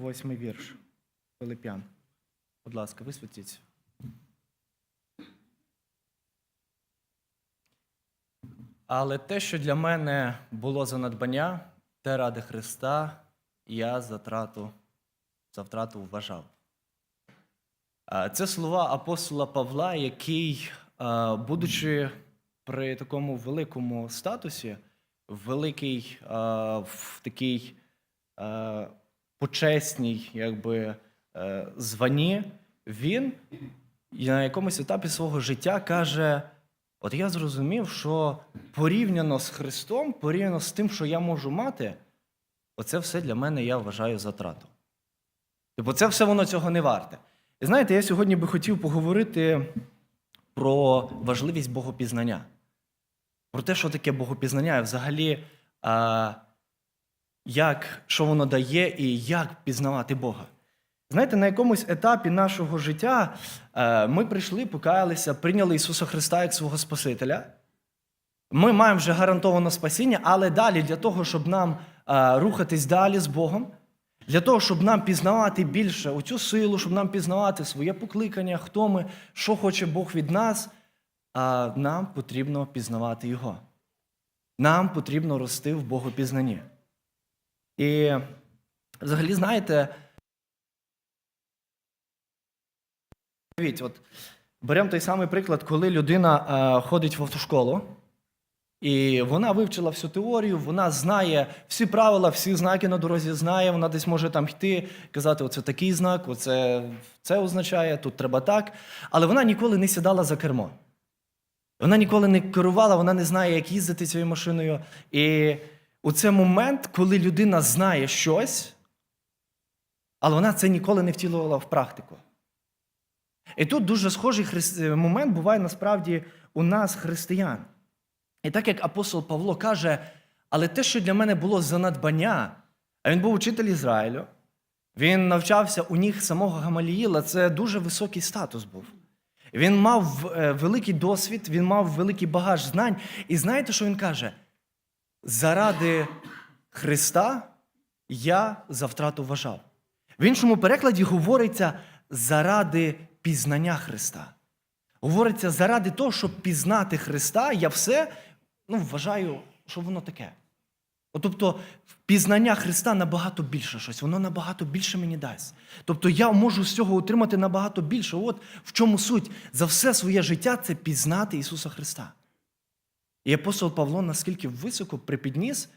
восьмий вірш. Филип'ян. Будь ласка, висвітліться. Але те, що для мене було за надбання, те ради Христа я за трату, за втрату вважав. Це слова апостола Павла, який, будучи при такому великому статусі, в великій, а, в такій почесній якби, е, званні, він на якомусь етапі свого життя каже: От я зрозумів, що порівняно з Христом, порівняно з тим, що я можу мати, оце все для мене я вважаю затрату. Тобто це все воно цього не варте. І знаєте, я сьогодні би хотів поговорити про важливість богопізнання. Про те, що таке богопізнання, і взагалі, а, як, що воно дає і як пізнавати Бога. Знаєте, на якомусь етапі нашого життя е, ми прийшли, покаялися, прийняли Ісуса Христа як свого Спасителя. Ми маємо вже гарантоване спасіння, але далі для того, щоб нам е, рухатись далі з Богом, для того, щоб нам пізнавати більше оцю силу, щоб нам пізнавати своє покликання, хто ми, що хоче Бог від нас, нам потрібно пізнавати Його. Нам потрібно рости в Богопізнанні. І взагалі, знаєте, от беремо той самий приклад, коли людина е, ходить в автошколу, і вона вивчила всю теорію, вона знає всі правила, всі знаки на дорозі знає, вона десь може там йти, казати, оце такий знак, оце це означає, тут треба так. Але вона ніколи не сідала за кермо. Вона ніколи не керувала, вона не знає, як їздити цією машиною. І у цей момент, коли людина знає щось, але вона це ніколи не втілювала в практику. І тут дуже схожий е, момент буває насправді у нас, християн. І так як апостол Павло каже, але те, що для мене було за надбання, а він був учитель Ізраїлю, він навчався у них самого Гамаліїла, це дуже високий статус був. Він мав е, великий досвід, він мав великий багаж знань. І знаєте, що він каже? Заради Христа я за втрату вважав. В іншому перекладі говориться заради пізнання Христа. Говориться, заради того, щоб пізнати Христа, я все ну, вважаю, що воно таке. Тобто, пізнання Христа набагато більше щось, воно набагато більше мені дасть. Тобто я можу з цього отримати набагато більше. От в чому суть. За все своє життя це пізнати Ісуса Христа. І апостол Павло наскільки високо припідніс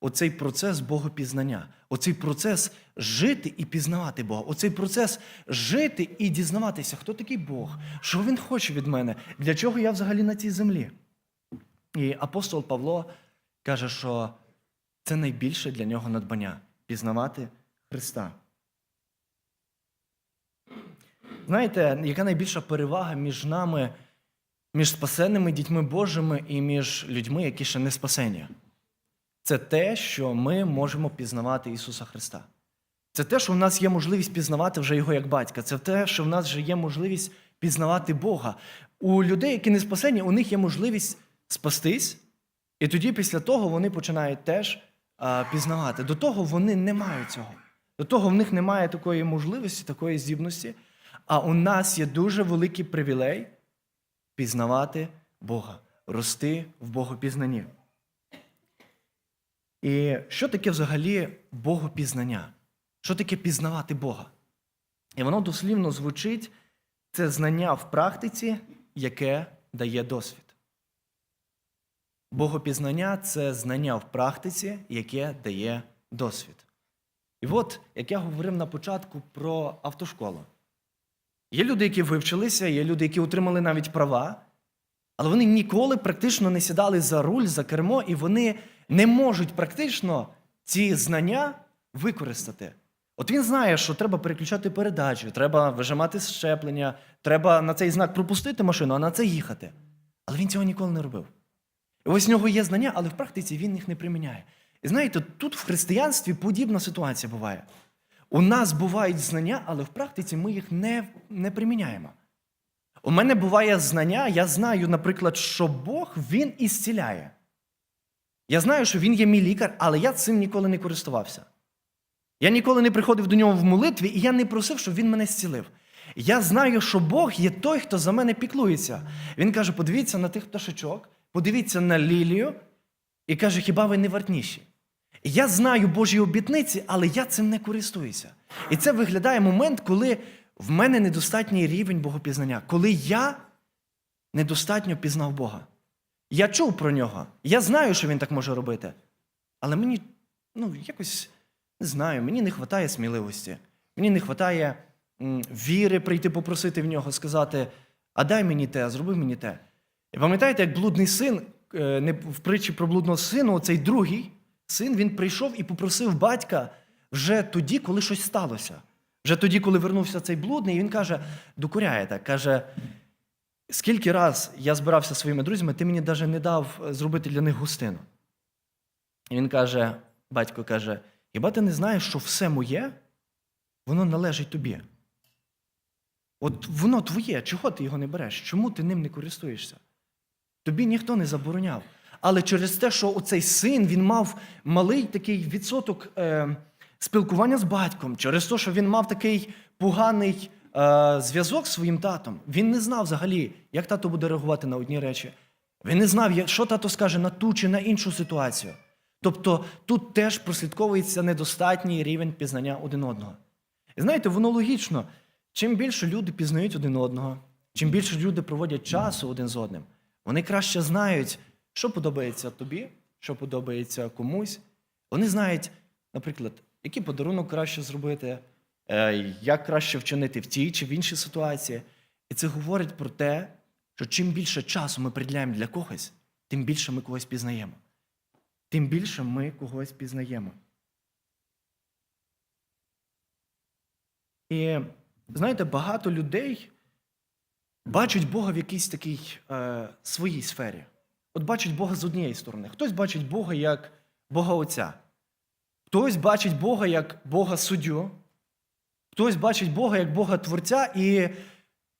оцей процес богопізнання, оцей процес жити і пізнавати Бога, оцей процес жити і дізнаватися, хто такий Бог, що Він хоче від мене, для чого я взагалі на цій землі. І апостол Павло каже, що це найбільше для нього надбання пізнавати Христа. Знаєте, яка найбільша перевага між нами, між спасенними дітьми Божими і між людьми, які ще не спасені? Це те, що ми можемо пізнавати Ісуса Христа. Це те, що в нас є можливість пізнавати вже Його як батька. Це те, що в нас вже є можливість пізнавати Бога. У людей, які не спасені, у них є можливість спастись, і тоді після того вони починають теж а, пізнавати. До того вони не мають цього. До того в них немає такої можливості, такої здібності. А у нас є дуже великий привілей пізнавати Бога, рости в Богопізнанні. І що таке взагалі богопізнання? Що таке пізнавати Бога? І воно дослівно звучить це знання в практиці, яке дає досвід. Богопізнання це знання в практиці, яке дає досвід. І от, як я говорив на початку про автошколу. Є люди, які вивчилися, є люди, які отримали навіть права, але вони ніколи практично не сідали за руль, за кермо, і вони не можуть практично ці знання використати. От він знає, що треба переключати передачу, треба вижимати щеплення, треба на цей знак пропустити машину, а на це їхати. Але він цього ніколи не робив. І ось в нього є знання, але в практиці він їх не приміняє. І знаєте, тут в християнстві подібна ситуація буває. У нас бувають знання, але в практиці ми їх не, не приміняємо. У мене буває знання, я знаю, наприклад, що Бог Він ісціляє. Я знаю, що Він є мій лікар, але я цим ніколи не користувався. Я ніколи не приходив до нього в молитві, і я не просив, щоб він мене зцілив. Я знаю, що Бог є той, хто за мене піклується. Він каже: подивіться на тих пташечок, подивіться на лілію, і каже, хіба ви не вартніші? Я знаю Божі обітниці, але я цим не користуюся. І це виглядає момент, коли в мене недостатній рівень богопізнання, коли я недостатньо пізнав Бога. Я чув про нього, я знаю, що він так може робити. Але мені, ну, якось не знаю, мені не вистачає сміливості, мені не вистачає віри прийти попросити в нього, сказати: а дай мені те, а зроби мені те. І пам'ятаєте, як блудний син, е, в притчі про блудного сина, цей другий син, він прийшов і попросив батька вже тоді, коли щось сталося. Вже тоді, коли вернувся цей блудний, і він каже, докоряє так, каже, скільки раз я збирався зі своїми друзями, ти мені навіть не дав е, зробити для них гостину. І він каже, батько каже: хіба ти не знаєш, що все моє, воно належить тобі? От воно твоє, чого ти його не береш? Чому ти ним не користуєшся? Тобі ніхто не забороняв. Але через те, що оцей син він мав малий такий відсоток е, спілкування з батьком, через те, що він мав такий поганий е, зв'язок з своїм татом, він не знав взагалі, як тато буде реагувати на одні речі. Він не знав, що тато скаже на ту чи на іншу ситуацію. Тобто тут теж прослідковується недостатній рівень пізнання один одного. І знаєте, воно логічно. Чим більше люди пізнають один одного, чим більше люди проводять часу один з одним, вони краще знають, що подобається тобі, що подобається комусь. Вони знають, наприклад, який подарунок краще зробити, е, як краще вчинити в тій чи в іншій ситуації. І це говорить про те, що чим більше часу ми приділяємо для когось, тим більше ми когось пізнаємо. Тим більше ми когось пізнаємо. І знаєте, багато людей бачать Бога в якійсь такій е, своїй сфері. От бачать Бога з однієї сторони. Хтось бачить Бога як Бога Отця, хтось бачить Бога як Бога суддю, хтось бачить Бога як Бога Творця. І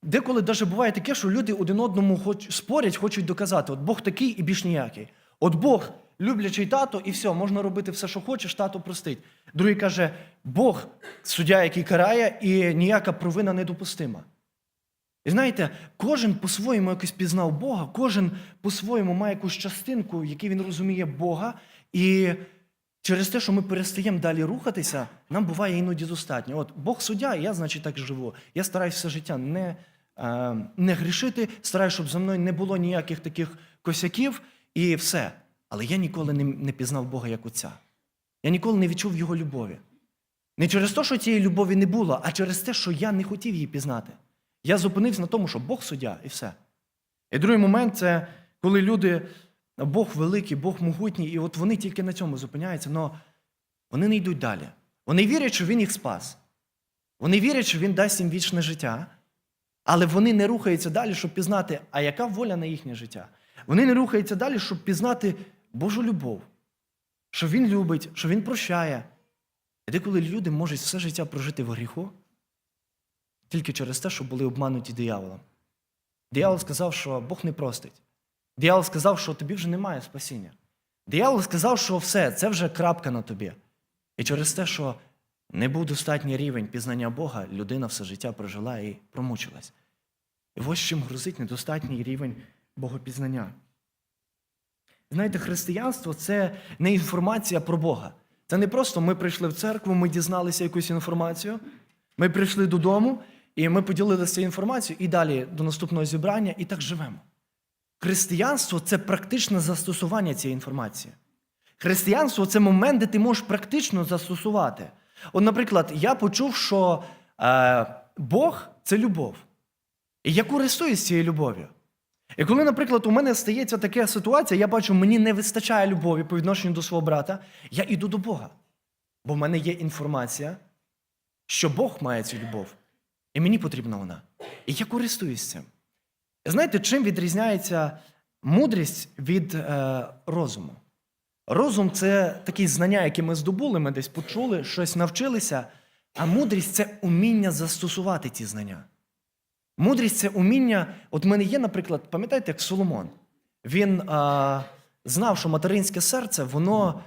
деколи навіть буває таке, що люди один одному хоч, спорять, хочуть доказати: от Бог такий і більш ніякий. От Бог люблячий тато, і все, можна робити все, що хочеш, тато простить. Другий каже: Бог суддя, який карає, і ніяка провина недопустима. І знаєте, кожен по-своєму якось пізнав Бога, кожен по-своєму має якусь частинку, в він розуміє Бога. І через те, що ми перестаємо далі рухатися, нам буває іноді достатньо. От Бог суддя, і я, значить, так живу. Я стараюся все життя не, е, не грішити, стараюся, щоб за мною не було ніяких таких косяків, і все. Але я ніколи не, не пізнав Бога як Отця. Я ніколи не відчув Його любові. Не через те, що цієї любові не було, а через те, що я не хотів її пізнати. Я зупинився на тому, що Бог суддя, і все. І другий момент це коли люди, Бог великий, Бог могутній, і от вони тільки на цьому зупиняються, але вони не йдуть далі. Вони вірять, що Він їх спас. Вони вірять, що Він дасть їм вічне життя, але вони не рухаються далі, щоб пізнати, а яка воля на їхнє життя. Вони не рухаються далі, щоб пізнати Божу любов, що Він любить, що Він прощає. І деколи люди можуть все життя прожити в гріху тільки через те, що були обмануті дияволом. Диявол сказав, що Бог не простить. Диявол сказав, що тобі вже немає спасіння. Диявол сказав, що все, це вже крапка на тобі. І через те, що не був достатній рівень пізнання Бога, людина все життя прожила і промучилась. І ось чим грузить недостатній рівень богопізнання. Знаєте, християнство це не інформація про Бога. Це не просто ми прийшли в церкву, ми дізналися якусь інформацію, ми прийшли додому, і ми поділилися інформацією і далі до наступного зібрання, і так живемо. Християнство це практичне застосування цієї інформації. Християнство це момент, де ти можеш практично застосувати. От, наприклад, я почув, що е, Бог це любов. І я користуюсь цією любов'ю. І коли, наприклад, у мене стається така ситуація, я бачу, мені не вистачає любові по відношенню до свого брата, я йду до Бога. Бо в мене є інформація, що Бог має цю любов, і мені потрібна вона. І я користуюсь цим. Знаєте, чим відрізняється мудрість від е, розуму? Розум це такі знання, які ми здобули, ми десь почули, щось навчилися, а мудрість це уміння застосувати ці знання. Мудрість це уміння. От в мене є, наприклад, пам'ятаєте, як Соломон. Він а, знав, що материнське серце воно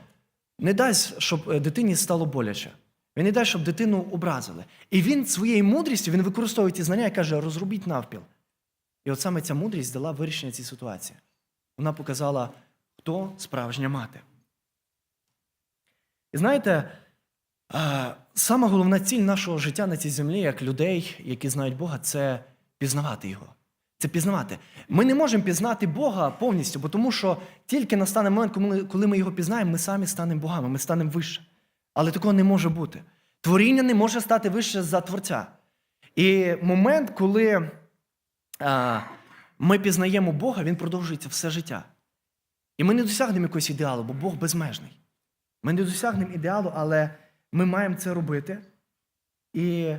не дасть, щоб е, дитині стало боляче. Він йде, щоб дитину образили. І він своєю мудрістю він використовує ті знання і каже: розробіть навпіл. І от саме ця мудрість дала вирішення цій ситуації. Вона показала, хто справжня мати. І знаєте, сама головна ціль нашого життя на цій землі, як людей, які знають Бога, це пізнавати Його. Це пізнавати. Ми не можемо пізнати Бога повністю, бо тому що тільки настане момент, коли ми його пізнаємо, ми самі станемо богами, ми станемо вище. Але такого не може бути. Творіння не може стати вище за Творця. І момент, коли а, ми пізнаємо Бога, він продовжується все життя. І ми не досягнемо якогось ідеалу, бо Бог безмежний. Ми не досягнемо ідеалу, але ми маємо це робити. І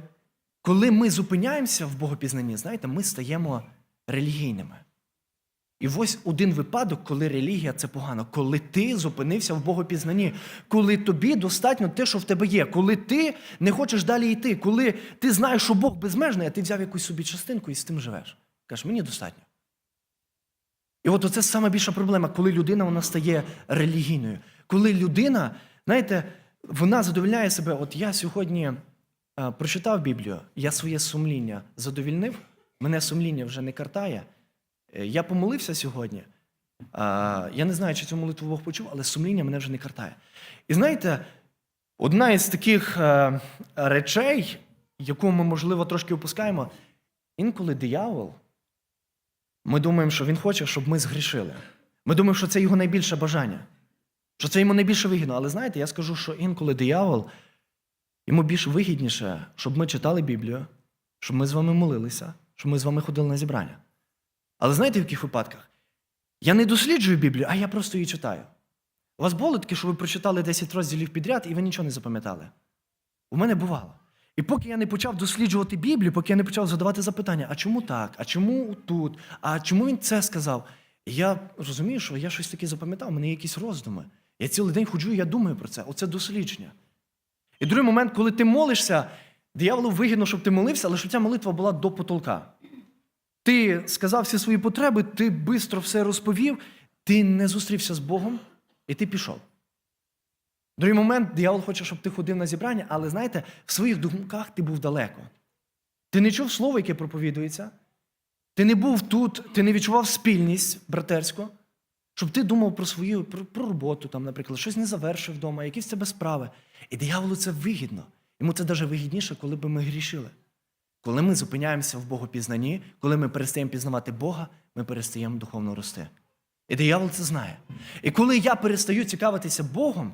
коли ми зупиняємося в богопізнанні, знаєте, ми стаємо релігійними. І ось один випадок, коли релігія це погано, коли ти зупинився в богопізнанні, коли тобі достатньо те, що в тебе є, коли ти не хочеш далі йти, коли ти знаєш, що Бог безмежний, а ти взяв якусь собі частинку і з тим живеш. Кажеш, мені достатньо. І от оце саме більша проблема, коли людина вона стає релігійною. Коли людина, знаєте, вона задовольняє себе. От я сьогодні а, прочитав Біблію, я своє сумління задовільнив, мене сумління вже не картає. Е, Я помолився сьогодні. Я не знаю, чи цю молитву Бог почув, але сумління мене вже не картає. І знаєте, одна із таких е, речей, яку ми, можливо, трошки опускаємо, інколи диявол. Ми думаємо, що він хоче, щоб ми згрішили. Ми думаємо, що це його найбільше бажання, що це йому найбільше вигідно. Але знаєте, я скажу, що інколи диявол, йому більш вигідніше, щоб ми читали Біблію, щоб ми з вами молилися, щоб ми з вами ходили на зібрання. Але знаєте, в яких випадках? Я не досліджую Біблію, а я просто її читаю. У вас було таке, що ви прочитали 10 розділів підряд і ви нічого не запам'ятали? У мене бувало. І поки я не почав досліджувати Біблію, поки я не почав задавати запитання, а чому так? А чому тут? А чому він це сказав? Я розумію, що я щось таке запам'ятав, у мене є якісь роздуми. Я цілий день ходжу і я думаю про це. Оце дослідження. І другий момент, коли ти молишся, дияволу вигідно, щоб ти молився, але щоб ця молитва була до потолка. Ти сказав всі свої потреби, ти швидко все розповів, ти не зустрівся з Богом, і ти пішов. Другий момент, диявол хоче, щоб ти ходив на зібрання, але знаєте, в своїх думках ти був далеко. Ти не чув слово, яке проповідується. Ти не був тут, ти не відчував спільність братерську, щоб ти думав про свою про, про роботу, там, наприклад, щось не завершив вдома, якісь тебе справи. І дияволу це вигідно. Йому це навіть вигідніше, коли би ми грішили. Коли ми зупиняємося в Богопізнанні, коли ми перестаємо пізнавати Бога, ми перестаємо духовно рости. І диявол це знає. І коли я перестаю цікавитися Богом,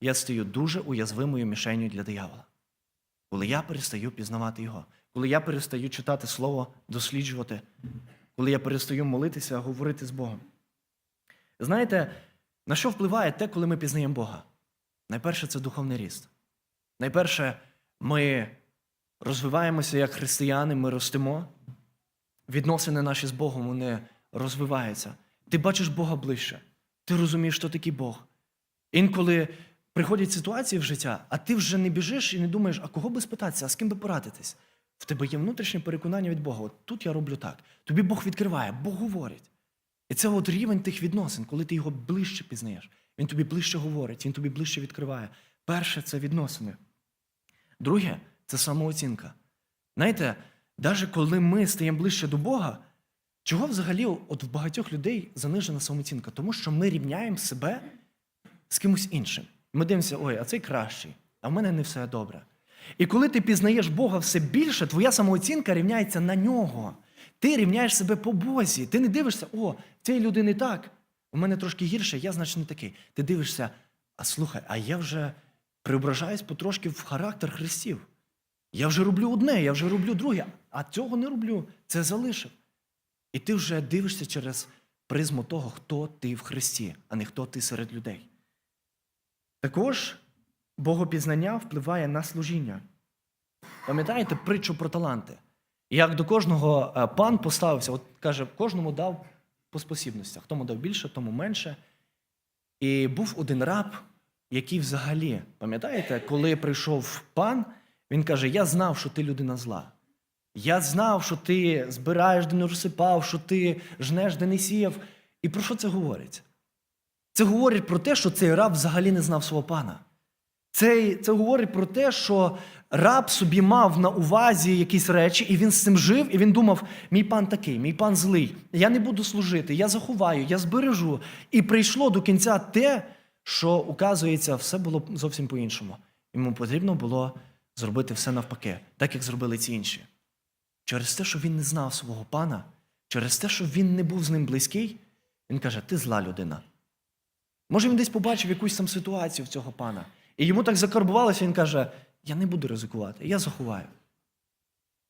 я стаю дуже уязвимою мішенью для диявола. Коли я перестаю пізнавати його, коли я перестаю читати Слово, досліджувати, коли я перестаю молитися, говорити з Богом. Знаєте, на що впливає те, коли ми пізнаємо Бога? Найперше, це духовний ріст. Найперше, ми розвиваємося як християни, ми ростемо. Відносини наші з Богом вони розвиваються. Ти бачиш Бога ближче. Ти розумієш, хто такий Бог. Інколи приходять ситуації в життя, а ти вже не біжиш і не думаєш, а кого би спитатися, а з ким би порадитись. В тебе є внутрішнє переконання від Бога. От тут я роблю так. Тобі Бог відкриває, Бог говорить. І це от рівень тих відносин, коли ти його ближче пізнаєш. Він тобі ближче говорить, він тобі ближче відкриває. Перше це відносини. Друге це самооцінка. Знаєте, навіть коли ми стаємо ближче до Бога, чого взагалі от в багатьох людей занижена самооцінка? Тому що ми рівняємо себе з кимось іншим. Ми дивимося, ой, а цей кращий, а в мене не все добре. І коли ти пізнаєш Бога все більше, твоя самооцінка рівняється на нього. Ти рівняєш себе по Бозі. Ти не дивишся, о, цієї людини так, у мене трошки гірше, я, значить, не такий. Ти дивишся, а слухай, а я вже преображаюсь потрошки в характер Христів. Я вже роблю одне, я вже роблю друге, а цього не роблю. Це залишив. І ти вже дивишся через призму того, хто ти в Христі, а не хто ти серед людей. Також богопізнання впливає на служіння. Пам'ятаєте притчу про таланти? Як до кожного е, пан поставився, от каже, кожному дав по спосібностях. Тому дав більше, тому менше. І був один раб, який взагалі, пам'ятаєте, коли прийшов пан, він каже: Я знав, що ти людина зла. Я знав, що ти збираєш, де не розсипав, що ти жнеш, де не сіяв. І про що це говорить? Це говорить про те, що цей раб взагалі не знав свого пана. Це, це говорить про те, що раб собі мав на увазі якісь речі, і він з цим жив, і він думав: мій пан такий, мій пан злий, я не буду служити, я заховаю, я збережу. І прийшло до кінця те, що, указується, все було зовсім по-іншому. Йому потрібно було зробити все навпаки, так як зробили ці інші. Через те, що він не знав свого пана, через те, що він не був з ним близький, він каже: ти зла людина. Може, він десь побачив якусь там ситуацію в цього пана. І йому так закарбувалося, він каже: Я не буду ризикувати, я заховаю.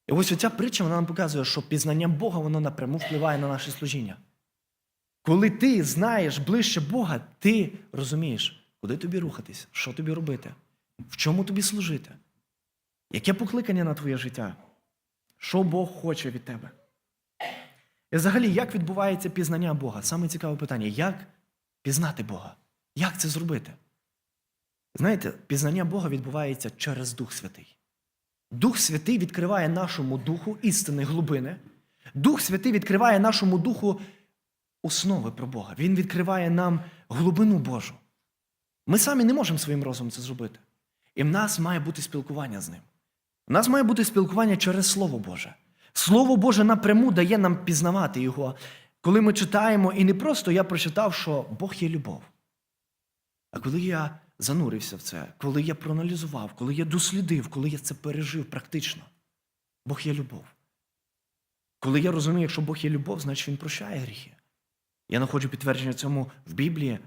І ось оця притча вона нам показує, що пізнання Бога воно напряму впливає на наше служіння. Коли ти знаєш ближче Бога, ти розумієш, куди тобі рухатись, що тобі робити, в чому тобі служити, яке покликання на твоє життя, що Бог хоче від тебе. І взагалі, як відбувається пізнання Бога? Саме цікаве питання: як пізнати Бога? Як це зробити? Знаєте, пізнання Бога відбувається через Дух Святий. Дух Святий відкриває нашому духу істини глибини. Дух Святий відкриває нашому духу основи про Бога. Він відкриває нам глибину Божу. Ми самі не можемо своїм розумом це зробити. І в нас має бути спілкування з ним. У нас має бути спілкування через Слово Боже. Слово Боже напряму дає нам пізнавати його, коли ми читаємо, і не просто я прочитав, що Бог є любов. А коли я занурився в це, коли я проаналізував, коли я дослідив, коли я це пережив практично, Бог є любов. Коли я розумію, що Бог є любов, значить Він прощає гріхи. Я знаходжу підтвердження цьому в Біблії,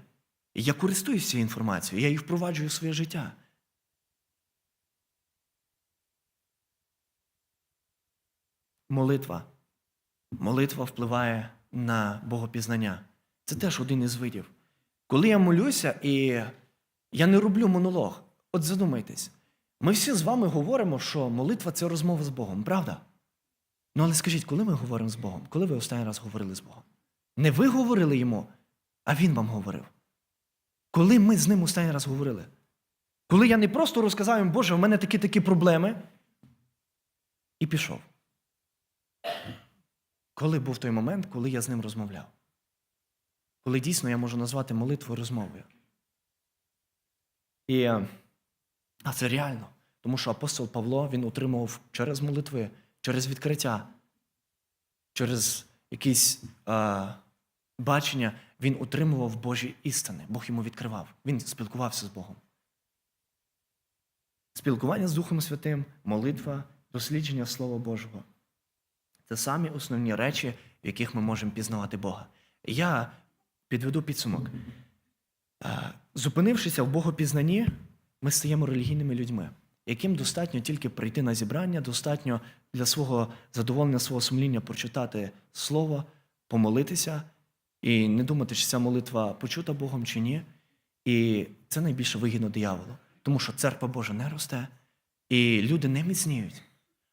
я користуюся цією інформацією, я її впроваджую в своє життя. Молитва. Молитва впливає на богопізнання. Це теж один із видів. Коли я молюся, і я не роблю монолог, от задумайтесь, ми всі з вами говоримо, що молитва це розмова з Богом, правда? Ну, але скажіть, коли ми говоримо з Богом? Коли ви останній раз говорили з Богом? Не ви говорили йому, а Він вам говорив. Коли ми з ним останній раз говорили? Коли я не просто розказав їм, Боже, в мене такі-такі проблеми, і пішов. Коли був той момент, коли я з ним розмовляв? Коли дійсно я можу назвати молитву розмовою. І, е, а це реально. Тому що апостол Павло він отримував через молитви, через відкриття, через якісь е, бачення, він отримував Божі істини. Бог йому відкривав. Він спілкувався з Богом. Спілкування з Духом Святим, молитва, дослідження Слова Божого. Це самі основні речі, в яких ми можемо пізнавати Бога. Я підведу підсумок. Е, Зупинившися в Богопізнанні, ми стаємо релігійними людьми, яким достатньо тільки прийти на зібрання, достатньо для свого задоволення, свого сумління прочитати слово, помолитися і не думати, чи ця молитва почута Богом чи ні. І це найбільше вигідно дияволу, тому що церква Божа не росте, і люди не міцніють.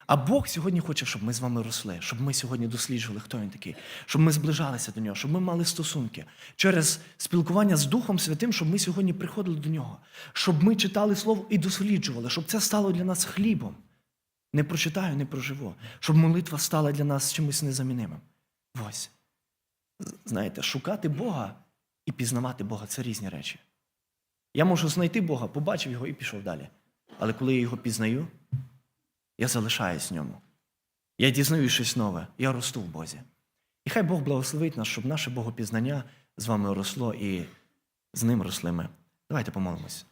А Бог сьогодні хоче, щоб ми з вами росли, щоб ми сьогодні досліджували, хто він такий, щоб ми зближалися до нього, щоб ми мали стосунки через спілкування з Духом Святим, щоб ми сьогодні приходили до нього, щоб ми читали Слово і досліджували, щоб це стало для нас хлібом. Не прочитаю, не проживу, щоб молитва стала для нас чимось незамінимим. Ось. Знаєте, шукати Бога і пізнавати Бога це різні речі. Я можу знайти Бога, побачив його і пішов далі. Але коли я його пізнаю, я залишаюсь в ньому. Я дізнаюсь щось нове, я росту в Бозі. І хай Бог благословить нас, щоб наше богопізнання з вами росло і з ним росли ми. Давайте помолимось.